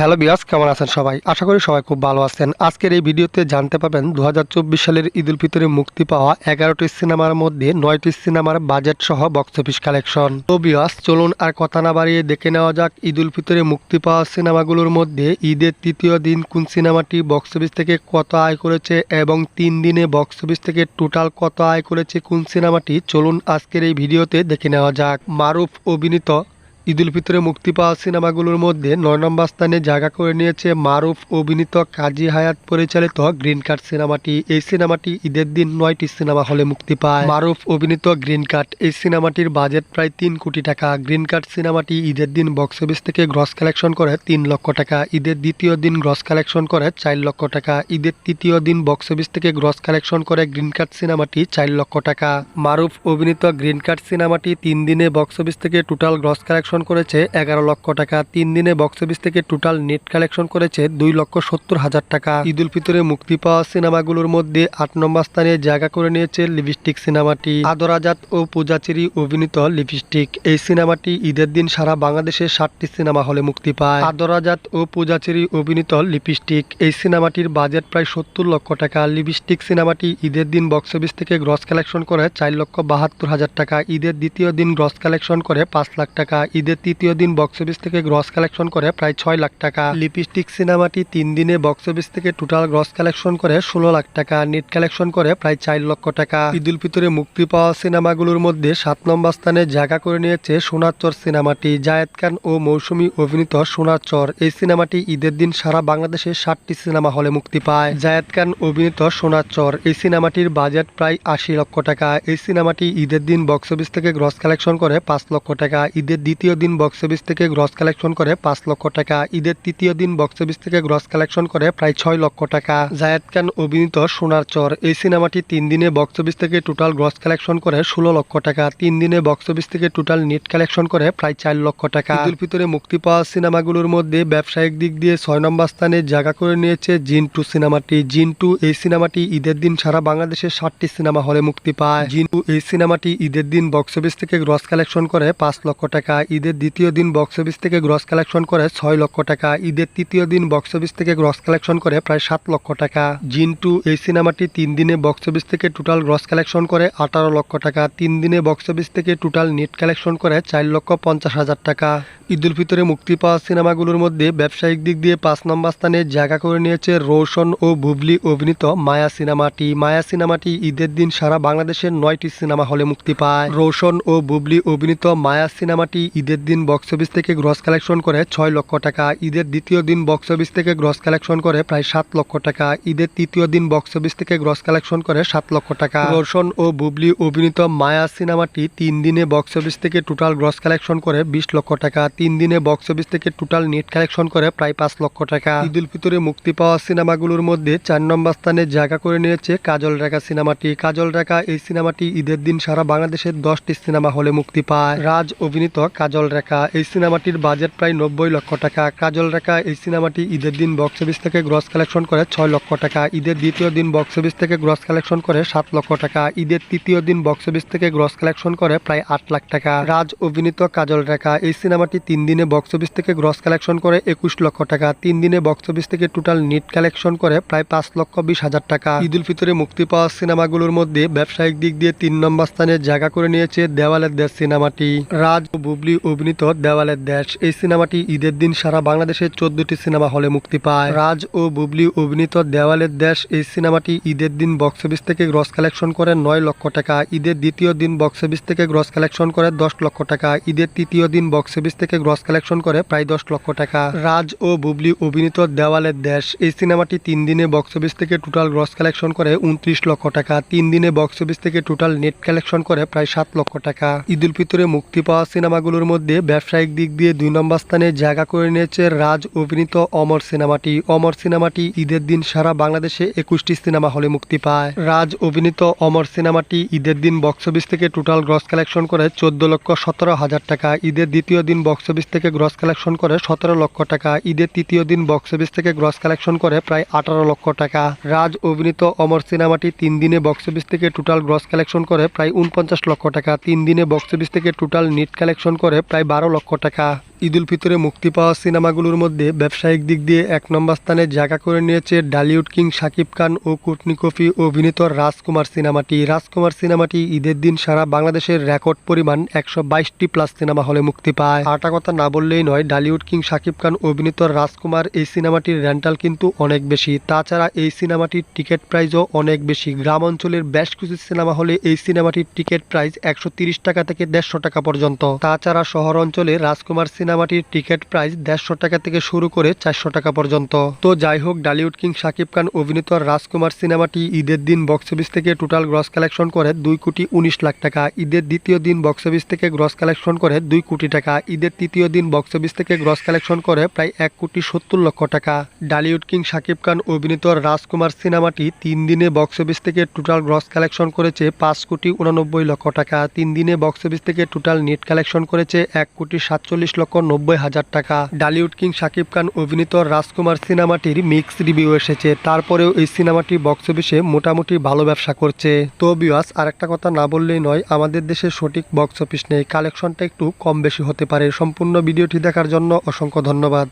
Hello বিয়াস কেমন আছেন সবাই? আশা করি সবাই খুব ভালো আছেন। আজকের এই ভিডিওতে জানতে পাবেন দুহাজার চব্বিশ সালের ঈদ উল ফিতরে মুক্তি পাওয়া এগারোটি সিনেমার মধ্যে নয়টি সিনেমার বাজেট সহ বক্স অফিস কালেকশন তো বিয়াস চলুন আর কথা না বাড়িয়ে দেখে নেওয়া যাক ঈদ উল ফিতরে মুক্তি পাওয়া সিনেমাগুলোর মধ্যে ঈদের তৃতীয় দিন কোন সিনেমাটি বক্স অফিস থেকে কত আয় করেছে এবং তিন দিনে বক্স অফিস থেকে টোটাল কত আয় করেছে কোন সিনেমাটি? চলুন আজকের এই ভিডিওতে দেখে নেওয়া যাক। মারুফ অভিনীত ঈদ উল ফিতরে মুক্তি পাওয়া সিনেমাগুলোর মধ্যে নয় নম্বর স্থানে জায়গা করে নিয়েছে মারুফ, অভিনীত কাজী হায়াত পরিচালিত গ্রিন কার্ড সিনেমাটি। এই সিনেমাটি ঈদের দিন নয়টি সিনেমা হলে মুক্তি পায়। মারুফ, অভিনীত গ্রিন কার্ড, এই সিনেমাটির বাজেট প্রায় তিন কোটি টাকা। গ্রিন কার্ড সিনেমাটি ঈদের দিন বক্স অফিস থেকে গ্রস কালেকশন করে তিন লক্ষ টাকা। ঈদের দ্বিতীয় দিন গ্রস কালেকশন করে চার লক্ষ টাকা। ঈদের তৃতীয় দিন বক্স অফিস থেকে গ্রস কালেকশন করে গ্রিন কার্ড সিনেমাটি চার লক্ষ টাকা। মারুফ, অভিনীত গ্রিন কার্ড সিনেমাটি তিন দিনে বক্স অফিস থেকে টোটাল গ্রস কালেকশন করেছে এগারো লক্ষ টাকা। তিন দিনে বক্স অফিস থেকে টোটাল নেট কালেকশন করেছে দুই লক্ষ সত্তর হাজার টাকা। ঈদ উল ফিতরে মুক্তি পাওয়া সিনেমাগুলোর মধ্যে আট নম্বর স্থানে জায়গা করে নিয়েছে লিপস্টিক সিনেমাটি। আদর আজাদ ও পূজাচেরি অভিনীত লিপস্টিক এই সিনেমাটি ঈদের দিন সারা বাংলাদেশে ষাটটি সিনেমা হলে মুক্তি পায়। আদর আজাদ ও পূজাচেরি অভিনীত লিপস্টিক এই সিনেমাটির বাজেট প্রায় সত্তর লক্ষ টাকা। লিপস্টিক সিনেমাটি ঈদের দিন বক্স অফিস থেকে গ্রস কালেকশন করে চার লক্ষ বাহাত্তর হাজার টাকা। ঈদের দ্বিতীয় দিন গ্রস কালেকশন করে পাঁচ লাখ টাকা। ঈদের তৃতীয় দিন বক্স অফিস থেকে গ্রস কালেকশন করে প্রায় ছয় লাখ টাকা। লিপস্টিক সিনেমাটি তিন দিনে বক্স অফিস থেকে টোটাল গ্রস কালেকশন করে ষোলো লাখ টাকা। নেট কালেকশন করে প্রায় চার লক্ষ টাকা। ঈদ উল ফিতরে মুক্তি পাওয়া সিনেমাগুলোর মধ্যে সাত নম্বর স্থানে জায়গা করে নিয়েছে সোনার চর সিনেমাটি জায়েদ খান ও মৌসুমী অভিনীত সোনার চর। এই সিনেমাটি ঈদের দিন সারা বাংলাদেশে ষাটটি সিনেমা হলে মুক্তি পায়। জায়েদ খান অভিনীত সোনার চর। এই সিনেমাটির বাজেট প্রায় আশি লক্ষ টাকা। এই সিনেমাটি ঈদের দিন বক্স অফিস থেকে গ্রস কালেকশন করে পাঁচ লক্ষ টাকা। ঈদের দ্বিতীয় দিন বক্স অফিস থেকে গ্রস কালেকশন করে পাঁচ লক্ষ টাকা। ঈদের তৃতীয় দিন বক্স অফিস থেকে গ্রস কালেকশন করে প্রায় ছয় লক্ষ টাকা। জায়েদ খান অভিনীত সোনার চর। এই সিনেমাটি তিন দিনে বক্স অফিস থেকে টোটাল গ্রস কালেকশন করে ষোলো লক্ষ টাকা। তিন দিনে বক্স অফিস থেকে টোটাল নেট কালেকশন করে প্রায় চার লক্ষ টাকা। ঈদ উল ফিতরে মুক্তি পাওয়া সিনেমাগুলোর মধ্যে ব্যবসায়িক দিক দিয়ে ছয় নম্বর স্থানে জায়গা করে নিয়েছে জিন টু সিনেমাটি। জিন টু এই সিনেমাটি ঈদের দিন সারা বাংলাদেশের ষাটটি সিনেমা হলে মুক্তি পায়। জিন টু এই সিনেমাটি ঈদের দিন বক্স অফিস থেকে গ্রস কালেকশন করে পাঁচ লক্ষ টাকা। ঈদের দ্বিতীয় দিন বক্স অফিস থেকে গ্রস কালেকশন করে ছয় লক্ষ টাকা। ঈদের তৃতীয় দিন বক্স অফিস থেকে গ্রস কালেকশন করে প্রায় সাত লক্ষ টাকা। জিন টু এই সিনেমাটি তিন দিনে বক্স অফিস থেকে টোটাল গ্রস কালেকশন করে আঠারো লক্ষ টাকা। তিন দিনে বক্স অফিস থেকে টোটাল নেট কালেকশন করে চার লক্ষ পঞ্চাশ হাজার টাকা। ঈদ উল ফিতরে মুক্তি পাওয়া সিনেমাগুলোর মধ্যে ব্যবসায়িক দিক দিয়ে পাঁচ নম্বর স্থানে জায়গা করে নিয়েছে রোশন ও বুবলি অভিনীত মায়া সিনেমাটি। মায়া সিনেমাটি ঈদের দিন সারা বাংলাদেশের নয়টি সিনেমা হলে মুক্তি পায়। রোশন ও বুবলি অভিনীত মায়া সিনেমাটি ঈদের দিন বক্স অফিস থেকে গ্রস কালেকশন করে ছয় লক্ষ টাকা, ঈদের দ্বিতীয় দিন বক্স অফিস থেকে গ্রস কালেকশন করে প্রায় সাত লক্ষ টাকা, ঈদের তৃতীয় দিন বক্স অফিস থেকে গ্রস কালেকশন করে সাত লক্ষ টাকা। রোশন ও বুবলি অভিনীত মায়া সিনেমাটি তিন দিনে বক্স অফিস থেকে টোটাল গ্রস কালেকশন করে বিশ লক্ষ টাকা, তিন দিনে বক্স অফিস থেকে টোটাল নেট কালেকশন করে প্রায় পাঁচ লক্ষ টাকা। ঈদ উল ফিতরে মুক্তি পাওয়া সিনেমাগুলোর মধ্যে চার নম্বর স্থানে জায়গা করে নিয়েছে কাজল রেখা সিনেমাটি। কাজল রেখা এই সিনেমাটি ঈদের দিন সারা বাংলাদেশের দশটি সিনেমা হলে মুক্তি পায়। রাজ অভিনীত কাজল রেখা এই সিনেমাটির বাজেট প্রায় নব্বই লক্ষ টাকা। কাজল রেখা এই সিনেমাটি ঈদের দিন বক্স অফিস থেকে গ্রস কালেকশন করে ছয় লক্ষ টাকা। ঈদের দ্বিতীয় দিন বক্স অফিস থেকে গ্রস কালেকশন করে সাত লক্ষ টাকা। ঈদের তৃতীয় দিন বক্স অফিস থেকে গ্রস কালেকশন করে প্রায় আট লাখ টাকা। রাজ অভিনীত কাজল রেখা এই সিনেমাটি তিন দিনে বক্স অফিস থেকে গ্রস কালেকশন করে একুশ লক্ষ টাকা। তিন দিনে বক্স অফিস থেকে টোটাল নিট কালেকশন করে প্রায় পাঁচ লক্ষ বিশ হাজার টাকা। ঈদ উল ফিতরে মুক্তি পাওয়া সিনেমাগুলোর মধ্যে ব্যবসায়িক দিক দিয়ে তিন নম্বর স্থানে জায়গা করে নিয়েছে দেওয়ালের দেশ সিনেমাটি। রাজ ও বুবলি অভিনীত দেওয়ালের দেশ। এই সিনেমাটি ঈদের দিন সারা বাংলাদেশে চোদ্দটি সিনেমা হলে মুক্তি পায়। রাজ ও বুবলি অভিনীত দেওয়ালের দেশ, এই সিনেমাটি ঈদের দিন বক্স অফিস থেকে গ্রস কালেকশন করে নয় লক্ষ টাকা। ঈদের দ্বিতীয় দিন বক্স অফিস থেকে গ্রস কালেকশন করে দশ লক্ষ টাকা। ঈদের তৃতীয় দিন বক্স অফিস থেকে গ্রস কালেকশন করে প্রায় দশ লক্ষ টাকা। রাজ ও বুবলি অভিনীত দেওয়ালের দেশ, এই সিনেমাটি তিন দিনে বক্স অফিস থেকে টোটাল গ্রস কালেকশন করে উনত্রিশ লক্ষ টাকা। তিন দিনে বক্স অফিস থেকে টোটাল নেট কালেকশন করে প্রায় সাত লক্ষ টাকা। ঈদ উল ফিতরে মুক্তি পাওয়া সিনেমাগুলোর মধ্যে ব্যবসায়িক দিক দিয়ে দুই নম্বর স্থানে জায়গা করে নিয়েছে রাজ অভিনীত অমর সিনেমাটি। অমর সিনেমাটি ঈদের দিন সারা বাংলাদেশে একুশটি সিনেমা হলে মুক্তি পায়। রাজ অভিনীত অমর সিনেমাটি ঈদের দিন বক্স অফিস থেকে টোটাল গ্রস কালেকশন করে চোদ্দ লক্ষ সতেরো হাজার টাকা। ঈদের দ্বিতীয় দিন বক্স অফিস থেকে গ্রস কালেকশন করে সতেরো লক্ষ টাকা। ঈদের তৃতীয় দিন বক্স অফিস থেকে গ্রস কালেকশন করে প্রায় আঠারো লক্ষ টাকা। রাজ অভিনীত অমর সিনেমাটি তিন দিনে বক্স অফিস থেকে টোটাল গ্রস কালেকশন করে প্রায় উনপঞ্চাশ লক্ষ টাকা। তিন দিনে বক্স অফিস থেকে টোটাল নেট কালেকশন করে প্রায় বারো লক্ষ টাকা ঈদ উল ফিতরে মুক্তি পাওয়া সিনেমাগুলোর মধ্যে ব্যবসায়িক দিক দিয়ে এক নম্বর স্থানে জায়গা করে নিয়েছে ডালিউড কিং শাকিব খান ও কুটনি কফি অভিনীত রাজকুমার সিনেমাটি। রাজকুমার সিনেমাটি ঈদের দিন সারা বাংলাদেশের রেকর্ড পরিমাণ একশো বাইশটি প্লাস সিনেমা হলে মুক্তি পায়। আটা কথা না বললেই নয়, ডালিউড কিং শাকিব খান অভিনীত রাজকুমার এই সিনেমাটির রেন্টাল কিন্তু অনেক বেশি। তাছাড়া এই সিনেমাটির টিকিট প্রাইসও অনেক বেশি। গ্রাম অঞ্চলের বেশ কিছু সিনেমা হলে এই সিনেমাটির টিকিট প্রাইস একশো টাকা থেকে দেড়শো টাকা পর্যন্ত। তাছাড়া শহর অঞ্চলে রাজকুমার সিনেমাটির টিকিট প্রাইস দেড়শো টাকা থেকে শুরু করে চারশো টাকা পর্যন্ত। তো যাই হোক, ডালিউড কিং শাকিব খান অভিনীত রাজকুমার সিনেমাটি ঈদের দিন বক্স অফিস থেকে টোটাল গ্রস কালেকশন করে দুই কোটি উনিশ লাখ টাকা। ঈদের দ্বিতীয় দিন বক্স অফিস থেকে গ্রস কালেকশন করে দুই কোটি টাকা। ঈদের তৃতীয় দিন বক্স অফিস থেকে গ্রস কালেকশন করে প্রায় এক কোটি সত্তর লক্ষ টাকা। ডালিউড কিং শাকিব খান অভিনীত রাজকুমার সিনেমাটি তিন দিনে বক্স অফিস থেকে টোটাল গ্রস কালেকশন করেছে পাঁচ কোটি উনানব্বই লক্ষ টাকা। তিন দিনে বক্স অফিস থেকে টোটাল নেট কালেকশন করেছে এক কোটি সাতচল্লিশ লক্ষ নব্বই হাজার টাকা। ডালিউড কিং শাকিব খান অভিনীত রাজকুমার সিনেমাটির মিক্স রিভিউ এসেছে। তারপরেও এই সিনেমাটি বক্স অফিসে মোটামুটি ভালো ব্যবসা করছে। তো বিওয়াস আরেকটা কথা না বললেই নয়, আমাদের দেশে সঠিক বক্স অফিস নেই। কালেকশনটা একটু কম বেশি হতে পারে। সম্পূর্ণ ভিডিওটি দেখার জন্য অসংখ্য ধন্যবাদ।